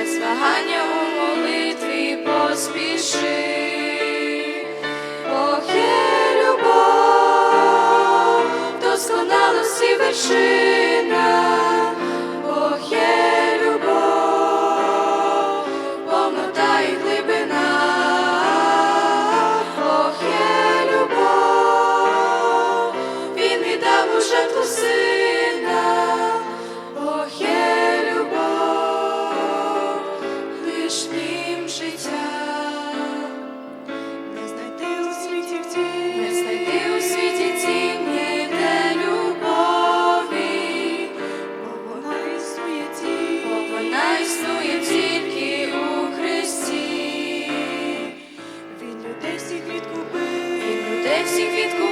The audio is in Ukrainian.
без вагання у молитві поспіши. Він людей